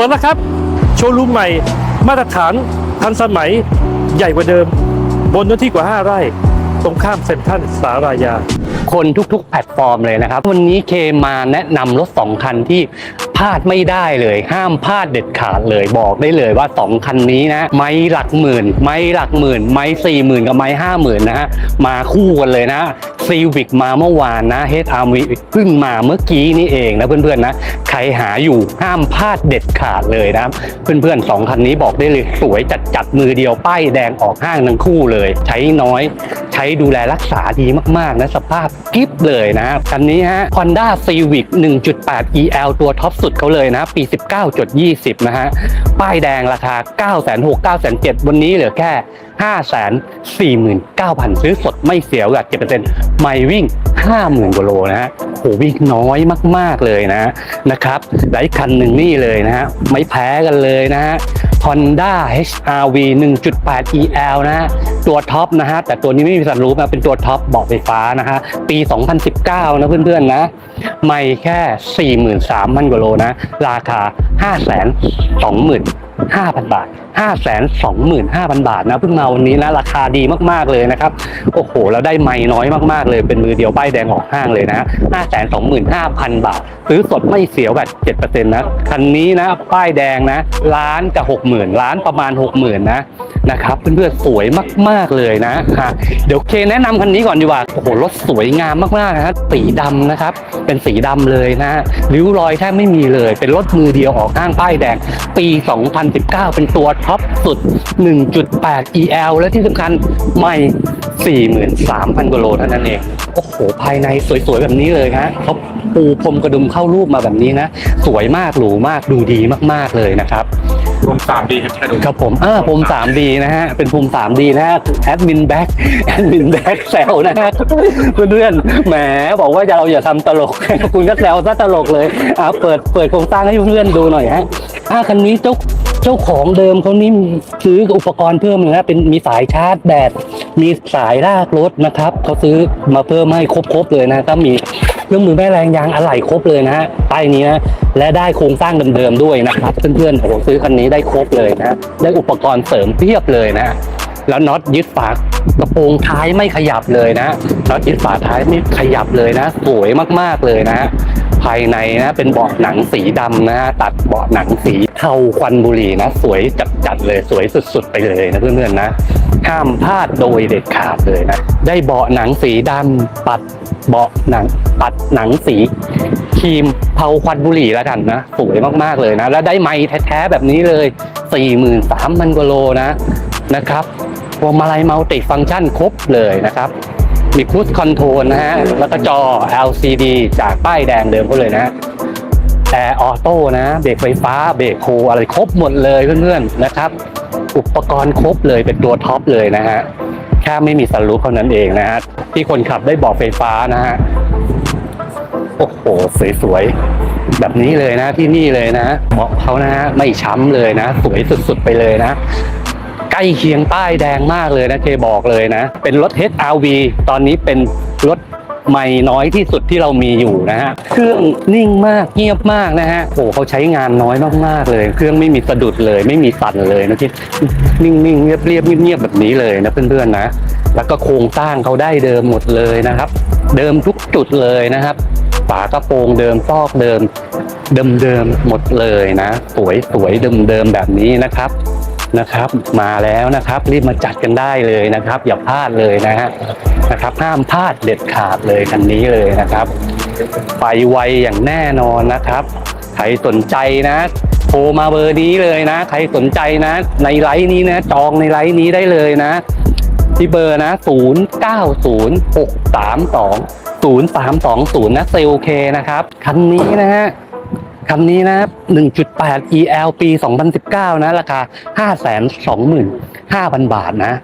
ปิดแล้วครับ โชว์รูมใหม่ มาตรฐานทันสมัยใหญ่กว่าเดิม บนเนื้อที่กว่า 5 ไร่ ตรงข้ามเซ็นทรัลสารายา คนทุกๆ แพลตฟอร์มเลยนะครับ วันนี้เคมาแนะนำรถ 2 คันที่ พลาดไม่ได้เลย ห้ามพลาดเด็ดขาดเลยบอกได้เลยว่า 2 คันนี้นะ ไม้หลักหมื่น ไม้หลักหมื่น ไม้สี่หมื่นกับไม้ห้าหมื่นนะฮะมาคู่กันเลยนะซีวิกมาเมื่อวานนะเฮดอาร์มีเพิ่งมาเมื่อกี้นี่เองนะเพื่อนๆนะใครหาอยู่ห้ามพลาดเด็ดขาดเลยนะเพื่อนๆสองคันนี้บอกได้เลยสวยจัดจัดมือเดียวป้ายแดงออกห้างทั้งคู่เลย ใช้น้อยใช้ดูแลรักษาดีมากๆนะสภาพกิ๊บเลยนะคันนี้ฮะ Honda Civic 1.8 EL ตัวท็อปสุดเขาเลยนะปี 19.20 นะฮะ ป้ายแดงราคา 9 6 0 0 9 7 0วันนี้เหลือแค่ 549,000 ซื้อสดไม่เสียกับ7%ไม่วิ่ง 50,000กว่าโลนะฮะโหวิ่งน้อยมาก ๆ เลยนะนะครับและอีกคันหนึ่งนี่เลยนะฮะไม่แพ้กันเลยนะฮะ Honda HRV 1.8 EL นะฮะตัวท็อปนะฮะ แต่ตัวนี้ไม่มีสันรูปนะเป็นตัวท็อปเบาะไฟฟ้านะฮะ ปี 2019 นะเพื่อนๆนะ ไม่แค่ 43,000กว่าโลนะ ราคา 525,000 บาท 525,000 บาทนะเพิ่งมาวันนี้นะราคาดีมากๆเลยนะครับ โอ้โห แล้วได้ไม่น้อยมากๆเลย เป็นมือเดียวป้ายแดงออกห้างเลยนะ525,000 บาท ซื้อสดไม่เสียแบบ7%นะคันนี้นะป้ายแดงนะล้านกับ60,000ล้านประมาณ60,000นนะนะครับเพื่อนๆสวยมากๆเลยนะฮะเดี๋ยวเคแนะนำคันนี้ก่อนดีกว่าโอ้โหรถสวยงามมากๆนะครับสีดำนะครับ เป็นสีดำเลยนะริ้วรอยแทบไม่มีเลย เป็นรถมือเดียวออกห้างป้ายแดงปี 2019 เป็นตัวท็อปสุด 1.8 EL และที่สำคัญใหม่ 43,000กว่าโลเท่านั้นเอง โอ้โห ภายในสวยๆ แบบนี้เลยฮะเขา ปูพรมกระดุมเข้ารูปมาแบบนี้นะ สวยมากหรูมากดูดีมากๆเลยนะครับรวมสามดีครับครับผมอ่าภูมิ 3D นะฮะ เป็นภูมิ 3D นะฮะแอดมินแบ็กแอดมินแบ็กแซวนะฮะเพื่อนๆแหมบอกว่าเราอย่าทำตลก คุณก็แซวซะตลกเลยอ่าเปิดเปิดโครงสร้างให้เพื่อนๆดูหน่อยฮะอ่าคันนี้เจ้าเจ้าของเดิมเขานี่ซื้ออุปกรณ์เพิ่มเลยนะเป็นมีสายชาร์จแบตมีสายลากรถนะครับเขาซื้อมาเพิ่มให้ครบๆเลยนะก็มี เครื่องมือแม่แรงยางอะไหล่ครบเลยนะฮะป้ายนี้นะและได้โครงสร้างเดิมๆด้วยนะครับเพื่อนๆโอ้โหซื้อคันนี้ได้ครบเลยนะได้อุปกรณ์เสริมเพียบเลยนะแล้วน็อตยึดฝากระโปรงท้ายไม่ขยับเลยนะน็อตยึดฝาท้ายไม่ขยับเลยนะ สวยมากๆเลยนะภายในนะเป็นเบาะหนังสีดำนะฮะตัดเบาะหนังสีเทาควันบุหรี่นะ สวยจัดๆเลยสวยสุดๆไปเลยนะเพื่อนๆนะห้ามพลาดโดยเด็ดขาดเลยนะ ได้เบาะหนังสีดำปัด เบาะหนังปัดหนังสีครีมเทาควันบุหรี่แล้วกันนะสวยมากๆเลยนะ แล้วได้ไม้แท้ๆแบบนี้เลย 43,000กว่าโลนะนะครับพวงมาลัยมัลติฟังก์ชันครบเลยนะครับ มีครู e คอนโทรลนะฮะ แล้วก็จอ LCD จากป้ายแดงเดิมเขาเลยนะแอร์ออโต้นะ เบรกไฟฟ้า เบรกโคอะไรครบหมดเลยเพื่อนๆนะครับ อุปกรณ์ครบเลยเป็นตัวท็อปเลยนะฮะ แค่ไม่มีสลูปเท่านั้นเองนะฮะที่คนขับได้บอกไฟฟ้านะฮะโอ้โหสวยๆแบบนี้เลยนะที่นี่เลยนะเบาะเขานะฮะไม่ช้ำเลยนะ สวยสุดๆไปเลยนะใกล้เคียงป้ายแดงมากเลยนะเคบอกเลยนะ เป็นรถ HRV ตอนนี้เป็นรถ ใหม่น้อยที่สุดที่เรามีอยู่นะฮะเครื่องนิ่งมากเงียบมากนะฮะโอ้เขาใช้งานน้อยมากๆเลย เครื่องไม่มีสะดุดเลย ไม่มีสั่นเลยนะที่นิ่งๆเรียบๆเงียบๆแบบนี้เลยนะเพื่อนๆนะ แล้วก็โครงสร้างเขาได้เดิมหมดเลยนะครับ เดิมทุกจุดเลยนะครับฝากระโปรงเดิมซอกเดิม เดิมๆหมดเลยนะ สวยสวยๆเดิมๆแบบนี้นะครับ นะครับ มาแล้วนะครับรีบมาจัดกันได้เลยนะครับ อย่าพลาดเลยนะฮะนะครับห้ามพลาดเด็ดขาดเลยคันนี้เลยนะครับ ไปไวอย่างแน่นอนนะครับใครสนใจนะโทรมาเบอร์นี้เลยนะ ใครสนใจนะ ในไลน์นี้นะ จองในไลน์นี้ได้เลยนะ ที่เบอร์นะ 0 9 0 6 3 2 0 3 2 0 นะเซลเคนะครับ คันนี้นะฮะ คันนี้นะครับ 1.8 EL ปี 2019 นะ ราคา 525,000 บาทนะ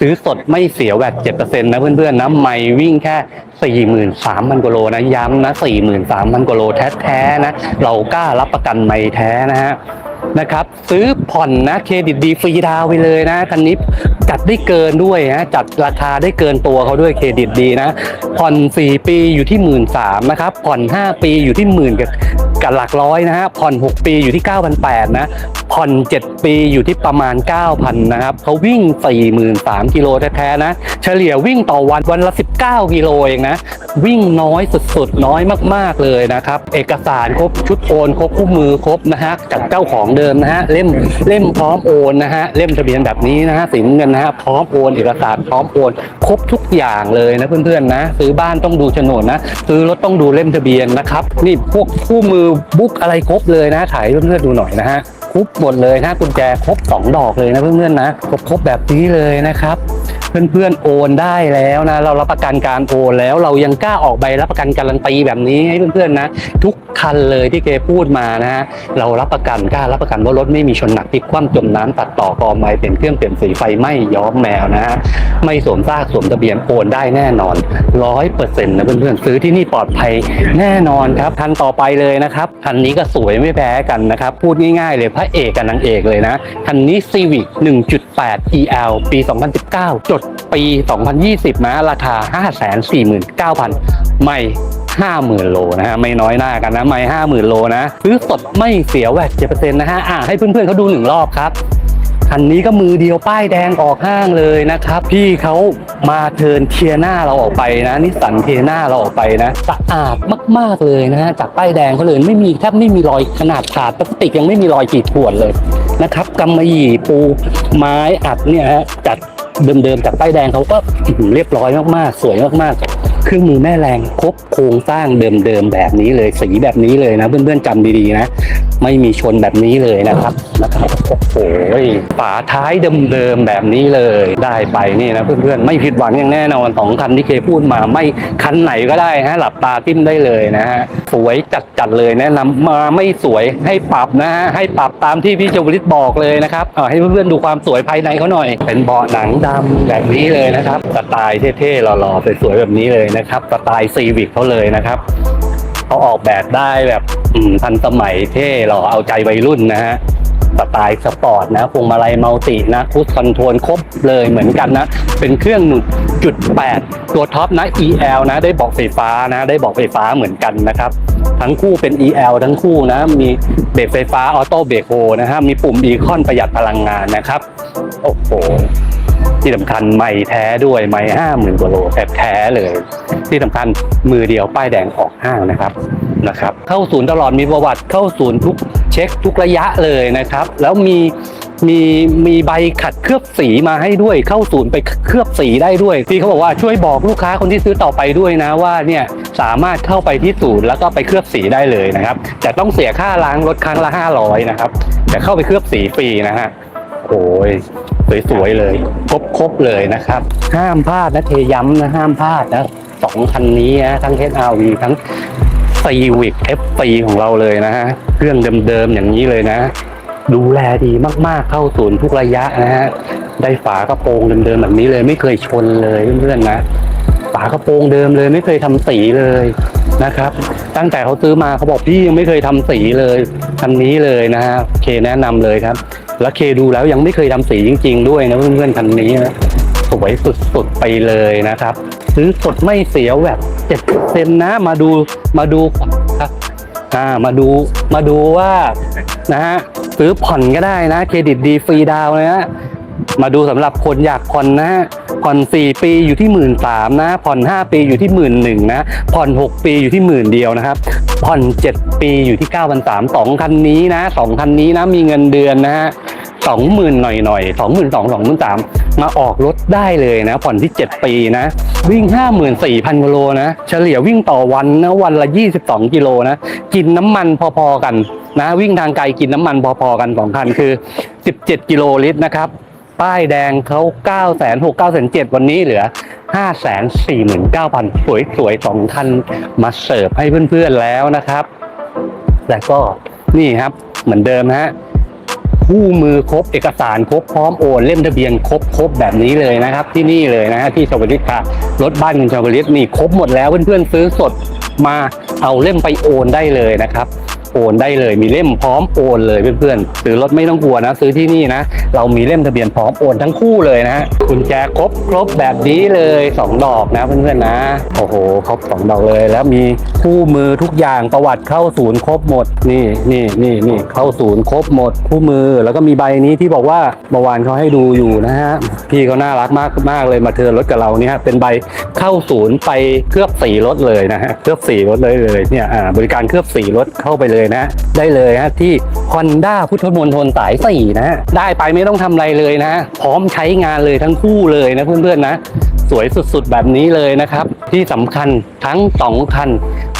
ซื้อสดไม่เสียแบบ7%นะเพื่อนๆนะไม่วิ่งแค่ 43,000กว่าโลนะ ย้ำนะ 43,000กว่าโลแท้ๆนะ เรากล้ารับประกันไม่แท้นะฮะนะครับซื้อผ่อนนะเครดิตดีฟรีดาวไปเลยนะคันนี้จัดได้เกินด้วยนะจัดราคาได้เกินตัวเขาด้วยเครดิตดีนะผ่อน 4 ปีอยู่ที่1 3ื่นสามนะครับผ่อน 5 ปีอยู่ที่หมื่นกับ กับหลักร้อยนะฮะผ่อน 6 ปีอยู่ที่ 9,800นะ ผ่อน 7 ปีอยู่ที่ประมาณ 9,000 นะครับเขาวิ่ง 43,000กิโลแท้ๆนะ เฉลี่ยวิ่งต่อวันวันละ 19 กิโลเองนะ วิ่งน้อยสุดๆ น้อยมากๆเลยนะครับ เอกสารครบชุดโอนครบคู่มือครบนะฮะจากเจ้าของเดิมนะฮะเล่มเล่มพร้อมโอนนะฮะเล่มทะเบียนแบบนี้นะฮะสีน้ำเงินนะฮะพร้อมโอนเอกสารพร้อมโอนครบทุกอย่างเลยนะเพื่อนๆนะซื้อบ้านต้องดูโฉนดนะซื้อรถต้องดูเล่มทะเบียนนะครับนี่พวกคู่มือบุ๊กอะไรครบเลยนะถ่ายเพื่อนๆดูหน่อยนะฮะ ครบหมดเลยนะกุญแจครบสองดอกเลยนะเพื่อนๆนะครบครบแบบนี้เลยนะครับ เพื่อนๆโอนได้แล้วนะ เรารับประกันการโอนแล้วเรายังกล้าออกใบรับประกันการันตีแบบนี้ให้เพื่อนๆนะ ทุกคันเลยที่เกพูดมานะฮะเรารับประกันกล้ารับประกันว่ารถไม่มีชนหนักพิกคว่ำจมน้ำตัดต่อกอไม้เปลี่ยนเครื่องเปลี่ยนสีไฟไหม้ย้อมแมวนะฮะไม่สวมซากสวมทะเบียนโอนได้แน่นอนร้อยเปอร์เซ็นต์นะเพื่อนๆซื้อที่นี่ปลอดภัยแน่นอนครับคันต่อไปเลยนะครับคันนี้ก็สวยไม่แพ้กันนะครับพูดง่ายๆเลยพระเอกกับนางเอกเลยนะคันนี้ Civic 1.8 EL ปี 2019จดปี 2020 นะ ราคา 549,000 ไม่ 50,000 โลนะฮะ ไม่น้อยหน้ากันนะ ไม่ 50,000 โลนะซื้อสดไม่เสียแวด7%นนะฮะ อะ ให้เพื่อนๆเขาดูหนึ่งรอบครับคันนี้ก็มือเดียวป้ายแดงออกห้างเลยนะครับ พี่เขามาเทินเทียหน้าเราออกไปนะนิสสันเทียหน้าเราออกไปนะสะอาดมาก ๆเลยนะฮะจากป้ายแดงเขาเลยไม่มีแทบไม่มีรอยขนาดขาดพลาสติกยังไม่มีรอยขีดข่วนเลยนะครับกำมะหยี่ปูไม้อัดเนี่ยฮะจัด เดิมๆจากป้ายแดงเขาก็เรียบร้อยมากๆ สวยมากๆ เครื่องมือแม่แรงครบโครงสร้างเดิมๆแบบนี้เลยสีแบบนี้เลยนะเพื่อนๆจำดีๆนะไม่มีชนแบบนี้เลยนะครับนะครับโอ้โหฝาท้ายเดิมๆแบบนี้เลยได้ไปนี่นะเพื่อนๆไม่ผิดหวังอย่างแน่นอนสองคันที่เคพูดมาไม่คันไหนก็ได้ฮะหลับตาทิ่มได้เลยนะฮะสวยจัดๆเลยแนะนำมาไม่สวยให้ปรับนะฮะให้ปรับตามที่พี่จวริตบอกเลยนะครับเอาให้เพื่อนๆดูความสวยภายในเขาหน่อย เป็นเบาะหนังดำแบบนี้เลยนะครับสไตล์เท่ๆหล่อๆสวยๆแบบนี้เลยนะครับสไตล์ซีวิกเขาเลยนะครับเขาออกแบบได้แบบทันสมัยเท่หล่อเอาใจวัยรุ่นนะฮะสไตล์สปอร์ตนะพวงมาลัยมัลตินะคูสคอนโทรลครบเลยเหมือนกันนะ เป็นเครื่องหนุดจุดแปดตัวท็อปนะ EL นะ ได้บอกไฟฟ้านะ ได้บอกไฟฟ้าเหมือนกันนะครับ ทั้งคู่เป็น EL ทั้งคู่นะ มีเบรกไฟฟ้าออโต้เบรกโฮนะฮะมีปุ่มอีคอนประหยัดพลังงานนะครับ โอ้โห ที่สำคัญไม่แท้ด้วยไม่ห้าหมื่นกว่าโลแบบแท้เลย ที่สำคัญมือเดียวป้ายแดงออกห้างนะครับนะครับ เข้าศูนย์ตลอดมีประวัติเข้าศูนย์ทุกเช็คทุกระยะเลยนะครับ แล้วมีมีมีใบขัดเคลือบสีมาให้ด้วย เข้าศูนย์ไปเคลือบสีได้ด้วยพี่เขาบอกว่าช่วยบอกลูกค้าคนที่ซื้อต่อไปด้วยนะว่าเนี่ยสามารถเข้าไปที่ศูนย์แล้วก็ไปเคลือบสีได้เลยนะครับแต่ต้องเสียค่าล้างรถครั้งละ500นะครับแต่เข้าไปเคลือบสีฟรีนะฮะโอ้ย สวยๆเลย ครบๆเลยนะครับ ห้ามพลาดนะเทย้ำนะห้ามพลาดนะสองคันนี้นะทั้ง HRV ทั้ง Civic FP ของเราเลยนะฮะเครื่องเดิมๆอย่างนี้เลยนะ ดูแลดีมากๆเข้าศูนย์ทุกระยะนะฮะได้ฝากระโปรงเดิมๆแบบนี้เลย ไม่เคยชนเลยเพื่อนๆนะฝากระโปรงเดิมเลยไม่เคยทำสีเลยนะครับ ตั้งแต่เขาซื้อมาเขาบอกพี่ยังไม่เคยทำสีเลยคันนี้เลยนะฮะเคแนะนำเลยครับ แล้วเคดูแล้วยังไม่เคยทำสีจริง ๆ ด้วยนะเพื่อนๆคันนี้นะสวยสุดๆไปเลยนะครับซื้อสดไม่เสียแบบเจ็ดเซนนะมาดูมาดูครับอ่ามาดูมาดูว่านะฮะซื้อผ่อนก็ได้นะ เครดิตดีฟรีดาวนะฮะมาดูสำหรับคนอยากผ่อนนะฮะผ่อน4 ปีอยู่ที่หมื่นสามนะผ่อน 5 ปีอยู่ที่หมื่นหนึ่งนะผ่อน 6 ปีอยู่ที่หมื่นเดียวนะครับ ผ่อน 7 ปีอยู่ที่9ก้าพันสามสองคันนี้นะสองคันนี้นะมีเงินเดือนนะฮะ สองหมื่นหน่อยหน่อยสองหมื่นสองสองหมื่นสามมาออกรถได้เลยนะ ผ่อนที่ 7 ปีนะ วิ่ง 54,000กิโลนะ เฉลี่ยวิ่งต่อวันนะวันละ 22 กิโลนะ กินน้ำมันพอๆกันนะ วิ่งทางไกลกินน้ำมันพอๆกันสองคันคือ 17 กิโลลิตรนะครับป้ายแดงเขา9 6 0 0 9 7 0 0วันนี้เหลือ 5 4 9 0 0 0สวยสวยๆสองคันมาเสิร์ฟให้เพื่อนๆแล้วนะครับ แต่ก็นี่ครับเหมือนเดิมนะฮะ คู่มือครบเอกสารครบพร้อมโอนเล่มทะเบียนครบครบแบบนี้เลยนะครับ ที่นี่เลยนะฮะที่ชาวลิตค่ะรถบ้านคุณชาวลิตนี่ครบหมดแล้วเพื่อนๆซื้อสดมาเอาเล่มไปโอนได้เลยนะครับ โอนได้เลย มีเล่มพร้อมโอนเลยเพื่อนๆซื้อรถไม่ต้องกลัวนะ ซื้อที่นี่นะ เรามีเล่มทะเบียนพร้อมโอนทั้งคู่เลยนะฮะกุญแจครบครบแบบนี้เลยสองดอกนะเพื่อนๆนะ โอ้โห ครบสองดอกเลย แล้วมีคู่มือทุกอย่างประวัติเข้าศูนย์ครบหมด นี่นี่นี่นี่เข้าศูนย์ครบหมด คู่มือแล้วก็มีใบนี้ที่บอกว่าเมื่อวานเขาให้ดูอยู่นะฮะพี่เขาน่ารักมากมากเลยมาเทิร์นรถกับเราเนี่ยฮะเป็นใบเข้าศูนย์ไปเคลือบสีรถเลยนะฮะเคลือบสีรถเลยเลยเนี่ยอ่าบริการเคลือบสีรถเข้าไปเลยนะ ได้เลยฮะที่ Honda พุทธมณฑลสายสี่นะฮะได้ไปไม่ต้องทำอะไรเลยนะ พร้อมใช้งานเลยทั้งคู่เลยนะเพื่อนๆนะ สวยสุดๆแบบนี้เลยนะครับ ที่สำคัญทั้งสองคัน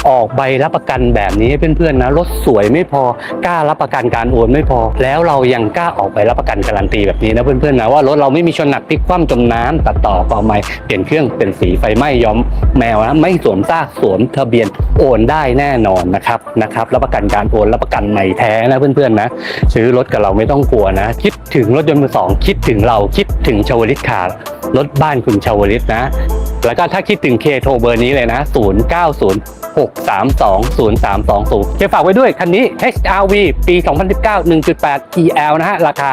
ออกใบรับประกันแบบนี้ให้เพื่อนๆนะรถสวยไม่พอกล้ารับประกันการโอนไม่พอ แล้วเรายังกล้าออกใบรับประกันการันตีแบบนี้นะเพื่อนๆนะว่ารถเราไม่มีชนหนักพลิกคว่ำจมน้ำตัดต่อก่อไม้เปลี่ยนเครื่องเป็นสีไฟไหม้ย้อมแมวนะไม่สวมซากสวมทะเบียนโอนได้แน่นอนนะครับนะครับรับประกันการโอนรับประกันใหม่แท้นะเพื่อนๆนะซื้อรถกับเราไม่ต้องกลัวนะ คิดถึงรถยนต์มือสองคิดถึงเราคิดถึงชาวลิตคาร์รถบ้านคุณชาวลิตนะ แล้วก็ถ้าคิดถึงเคโทรเบอร์นี้เลยนะ 0 0 6 3 2 0 3 2 0เก็บฝากไว้ด้วยคันนี้ HRV ปี 2019 1.8 EL นะฮะ ราคา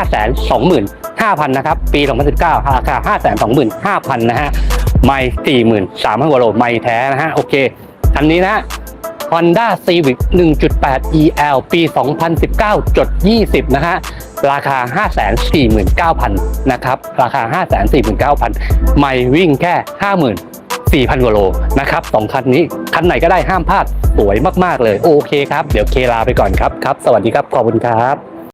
525,000นะครับ ปี 2019 ราคา 525,000นะฮะ ไม่43,000กว่าโลไม่แท้นะฮะ โอเค คันนี้นะ Honda Civic 1.8 EL ปี 2019 จด 20 นะฮะ ราคา 549,000 นะครับ ราคา 549,000 ไม่วิ่งแค่ 50,000 4,000กว่าโลนะครับสองคันนี้คันไหนก็ได้ห้ามพลาดสวยมากๆเลย โอเคครับ เดี๋ยวเคลาไปก่อนครับครับ สวัสดีครับ ขอบคุณครับ